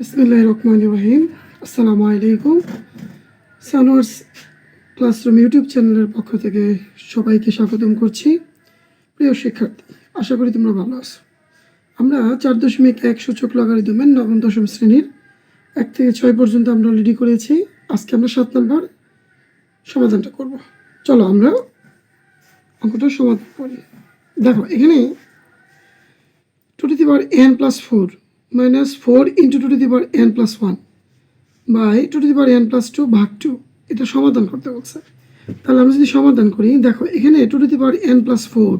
বিসমিল্লাহ রহমান রহিম। আসসালামু আলাইকুম। সানোয়ার্স ক্লাসরুম ইউটিউব চ্যানেলের পক্ষ থেকে সবাইকে স্বাগতম করছি। প্রিয় শিক্ষার্থী, আশা করি তোমরা ভালো আছো। আমরা চার দশমিক এক সূচক লগারিদমের নবম দশম শ্রেণির এক থেকে ছয় পর্যন্ত আমরা অলরেডি করেছি। আজকে আমরা সাত নম্বর সমাধানটা করব। চলো আমরা অঙ্কটা সমাধান করি। দেখো, এখানে two two power N plus four minus four into two two the power N plus one by two two the power N plus two ভাগ টু এটা সমাধান করতে বলছে। তাহলে আমরা যদি সমাধান করি, দেখো এখানে two to the power n plus four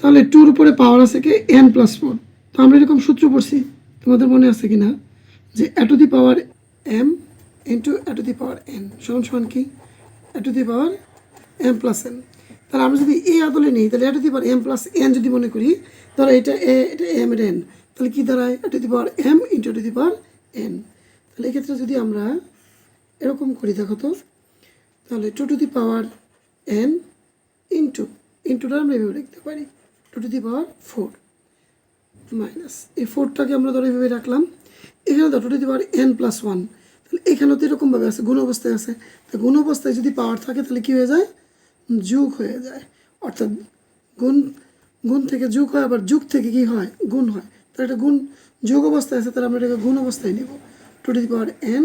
তাহলে টুর উপরে পাওয়ার আছে কি? এন প্লাস ফোর তো আমরা এরকম সূত্র পড়ছি, তোমাদের মনে আছে কি না যে a to the power m into a to the power n সমান সমান কি? A to the power m plus n তাহলে আমরা যদি এ আদলে নিই, তাহলে a to the power m plus n যদি মনে করি, ধরো এটা এ এটা এম এর এন তাহলে কী দাঁড়ায় two the power m into two the power n তাহলে এক্ষেত্রে যদি আমরা এরকম করি, দেখো তো, তাহলে two to the power n into ইন্টুটা আমরা এভাবে লিখতে পারি two to the power four minus এই ফোরটাকে আমরা ধরো এভাবে রাখলাম, এখানে ধরো two the power n plus one তাহলে এখানেও তো এরকমভাবে আছে, গুণ অবস্থায় আছে। তো গুণ অবস্থায় যদি পাওয়ার থাকে, তাহলে কী হয়ে যায়? যুগ হয়ে যায়। অর্থাৎ গুণ গুণ থেকে যুগ হয়, আবার যুগ থেকে কি হয়? গুণ হয়। তাহলে এটা গুণ যোগ অবস্থায় আছে, তাহলে আমরা এটাকে গুণ অবস্থায় নিব। Two to the power n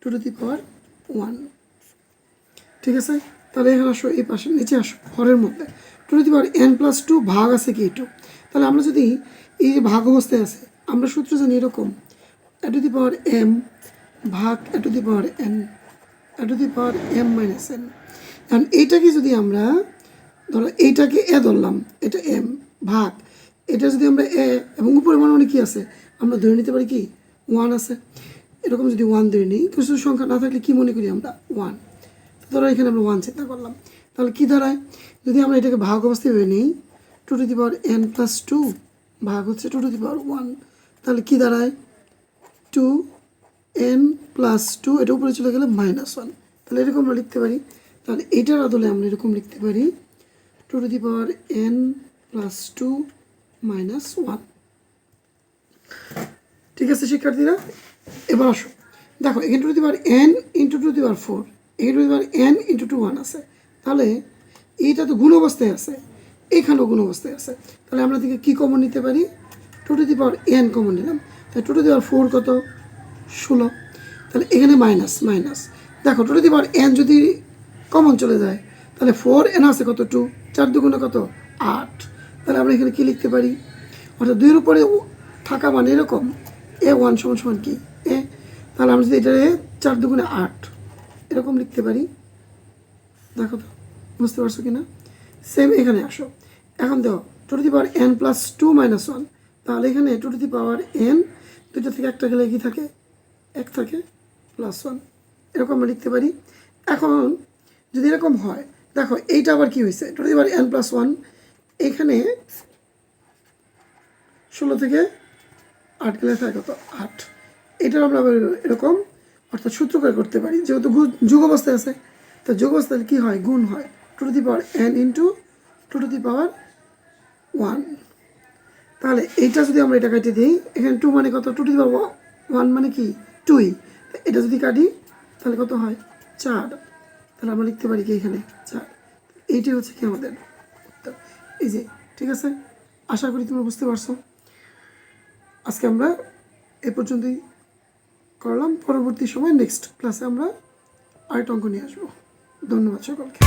two to the power one ঠিক আছে? তাহলে এখানে আসো এই পাশে, নিচে আসো হরের মধ্যে। Two to the power n plus two ভাগ আছে কি টু তাহলে আমরা যদি এই যে ভাগ অবস্থায় আছে, আমরা সূত্র জানি এরকম এ টু দি পাওয়ার এম ভাগ a to the power n a to the power m minus n কারণ এইটাকে যদি আমরা, ধরো এইটাকে এ ধরলাম, এটা এম ভাগ এটা যদি আমরা এ এবং উপরে মনে মনে কী আছে? আমরা ধরে নিতে পারি কি? ওয়ান আছে। এরকম যদি ওয়ান ধরে নিই কিছু সংখ্যা না থাকলে কী মনে করি আমরা? ওয়ান। ধরো এখানে আমরা ওয়ান চিন্তা করলাম। তাহলে কী দাঁড়ায়? যদি আমরা এটাকে ভাগ অবস্থায় ভেবে নিই, two to the power n plus two ভাগ হচ্ছে two to the power one. তাহলে কী দাঁড়ায়? টু এন প্লাস টু, এটা উপরে চলে গেলে মাইনাস ওয়ান। তাহলে এরকম আমরা লিখতে পারি। তাহলে এটার আদলে আমরা এরকম লিখতে পারি, two to the power n plus two minus one. ঠিক আছে, শিক্ষার্থীরা? এবার আসো। দেখো, এখান two to the power n into two the power four এখান two the power n into two one আছে। তাহলে এইটা তো গুণ অবস্থায় আছে, এখানেও গুণ অবস্থায় আছে। তাহলে আমরা থেকে কী কমন নিতে পারি? Two to the power n common নিলাম। তাহলে টু টু দি ফোর কত? ষোলো। তাহলে এখানে মাইনাস মাইনাস দেখো two to the power n যদি কমন চলে যায়, তাহলে ফোর এন আছে কত? টু চার দুগুণে কত? আট। তাহলে আমরা এখানে কী লিখতে পারি? অর্থাৎ দুইয়ের উপরে থাকা মানে এরকম, এ ওয়ান সমান সমান কি? এ। তাহলে আমরা যদি এটা চার দুগুণে আট, এরকম লিখতে পারি। দেখো তো, বুঝতে পারছ কি না সেম এখানে আসো। এখন দেখো two to the power n plus two minus one তাহলে এখানে two to the power n দুটো থেকে একটা গেলে কি থাকে? এক থাকে প্লাস ওয়ান এরকম আমরা লিখতে পারি। এখন যদি এরকম হয়, দেখো, এইটা আবার কি হয়েছে? Two to the power n plus one এখানে ষোলো থেকে আট গেলে থাকে কত? আট। এটার আমরা এরকম অর্থাৎ সূত্রকার করতে পারি। যেহেতু যোগ অবস্থায় আছে, তো যোগ অবস্থায় কী হয়? গুণ হয়। Two to the power n into two to the power one তাহলে এইটা যদি আমরা এটা কাটিয়ে দিই, এখানে টু মানে কত? Two to the power one মানে কি? টুই এটা যদি কাটি, তাহলে কত হয়? চার। তাহলে আমরা লিখতে পারি কি এখানে? চার। এইটাই হচ্ছে কি আমাদের এই যে, ঠিক আছে? আশা করি তোমরা বুঝতে পারছ। আজকে আমরা এ পর্যন্তই করলাম। পরবর্তী সময় নেক্সট ক্লাসে আমরা আরেকটা অঙ্ক নিয়ে আসব। ধন্যবাদ সকলকে।